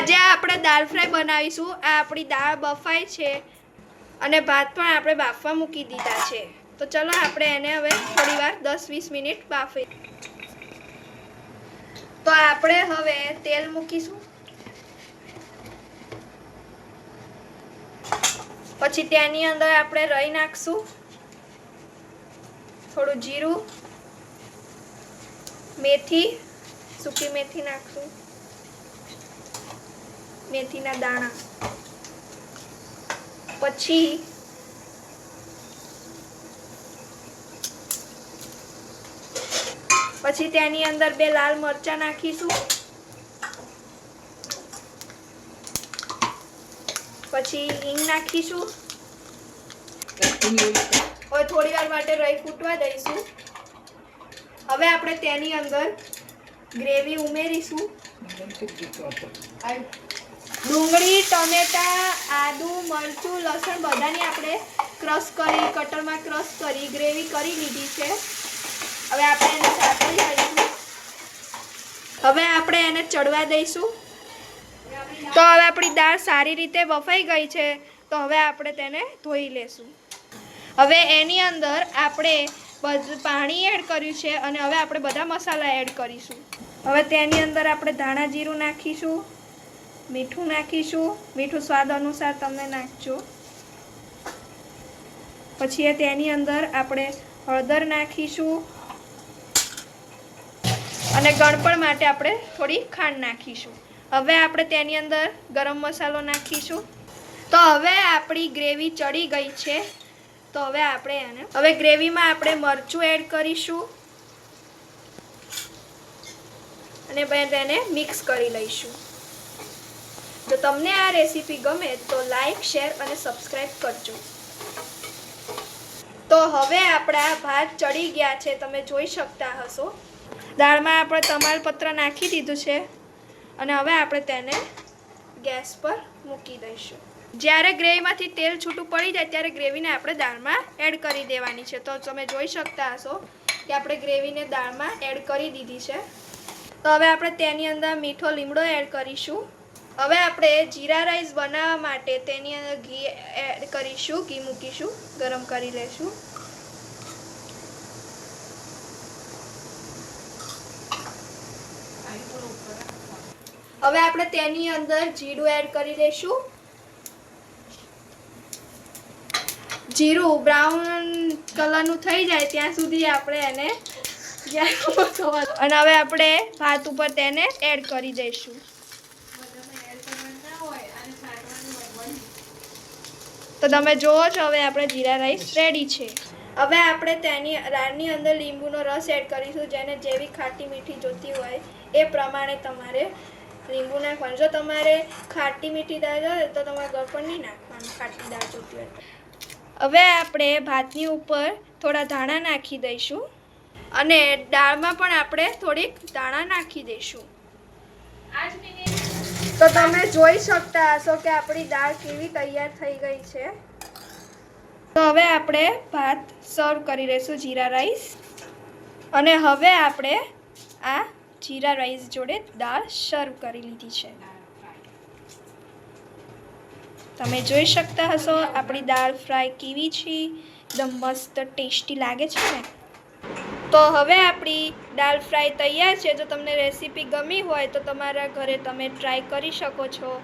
આજે આપણે દાળ ફ્રાય બનાવીશું. આ આપણી દાળ બફાઈ છે અને ભાત પણ આપણે બાફવા મૂકી દીધા છે. તો ચલો આપણે એને હવે થોડી વાર દસ વીસ મિનિટ બાફી. તો આપણે હવે તેલ મૂકીશું. પછી તેની અંદર આપણે રહી નાખશું. થોડું જીરું, મેથી, સૂકી મેથી નાખશું. મેથીના દાણા. પછી પછી તેની અંદર બે લાલ મરચા નાખીશું. પછી હિંગ નાખીશું. હવે થોડી વાર માટે રહી ફૂટવા દઈશું. હવે આપણે તેની અંદર ગ્રેવી ઉમેરીશું. ડુંગળી, ટમેટા, આદુ, મરચું, લસણ બધાની આપણે ક્રશ કરી, કટરમાં ક્રશ કરી, ગ્રેવી કરી લીધી છે. હવે આપણે એને સાતળી લઈશું. હવે આપણે એને ચડવા દઈશું. તો હવે આપણી દાળ સારી રીતે બફાઈ ગઈ છે, તો હવે આપણે તેને ધોઈ લેશું. હવે એની અંદર આપણે બધું, પાણી એડ કર્યું છે અને હવે આપણે બધા મસાલા એડ કરીશું. હવે તેની અંદર આપણે ધાણા જીરું નાખીશું. મીઠું નાખીશું. મીઠું સ્વાદ અનુસાર તમે નાખજો. પછી તેની અંદર આપણે હળદર નાખીશું. અને ગળપણ માટે આપણે થોડી ખાંડ નાખીશું. હવે આપણે તેની અંદર ગરમ મસાલો નાખીશું. તો હવે આપણી ગ્રેવી ચડી ગઈ છે. તો હવે આપણે એને હવે ગ્રેવીમાં આપણે મરચું એડ કરીશું. અને તેને મિક્સ કરી લઈશું. જો તમને આ રેસીપી ગમે તો લાઈક શેર અને સબસ્ક્રાઈબ કરજો. તો હવે આપણા ભાત ચડી ગયા છે, તમે જોઈ શકતા હશો. દાળમાં આપણે તમાલપત્ર નાખી દીધું છે અને હવે આપણે તેને ગેસ પર મૂકી દઈશું. જ્યારે ગ્રેવીમાંથી તેલ છૂટું પડી જાય, ત્યારે ગ્રેવીને આપણે દાળમાં એડ કરી દેવાની છે. તો તમે જોઈ શકતા હશો કે આપણે ગ્રેવીને દાળમાં એડ કરી દીધી છે. તો હવે આપણે તેની અંદર મીઠો લીમડો એડ કરીશું. હવે આપણે જીરા રાઈસ બનાવવા માટે તેની અંદર ઘી એડ કરીશું, ઘી મૂકીશું, ગરમ કરી લેશું. હવે આપણે તેની અંદર જીરું એડ કરી લેશું. જીરું બ્રાઉન કલરનું થઈ જાય ત્યાં સુધી આપણે એને. અને હવે આપણે ભાત ઉપર તેને એડ કરી દઈશું. તો તમે જોવો છો, હવે આપણે જીરા રાઈસ રેડી છે. હવે આપણે તેની દાળની અંદર લીંબુનો રસ એડ કરીશું, જેને જેવી ખાટી મીઠી જોતી હોય એ પ્રમાણે તમારે લીંબુ નાખવાનું. જો તમારે ખાટી મીઠી દાળ જોઈએ તો તમારે પણ નહીં નાખવાનું, ખાટી દાળ જોતી હોય હવે આપણે ભાતની ઉપર થોડા ધાણા નાખી દઈશું. અને દાળમાં પણ આપણે થોડીક દાણા નાખી દઈશું. તો તમે જોઈ શકતા હશો કે આપણી દાળ કેવી તૈયાર થઈ ગઈ છે. તો હવે આપણે ભાત સર્વ કરી લઈશું જીરા રાઈસ. અને હવે આપણે આ જીરા રાઈસ જોડે દાળ સર્વ કરી લીધી છે. તમે જોઈ શકતા હશો આપણી દાળ ફ્રાય કેવી છે. એકદમ મસ્ત ટેસ્ટી લાગે છે ને? તો હવે આપણી દાળ ફ્રાય તૈયાર છે. જો તમને રેસીપી ગમી હોય તો તમારા ઘરે તમે ટ્રાય કરી શકો છો.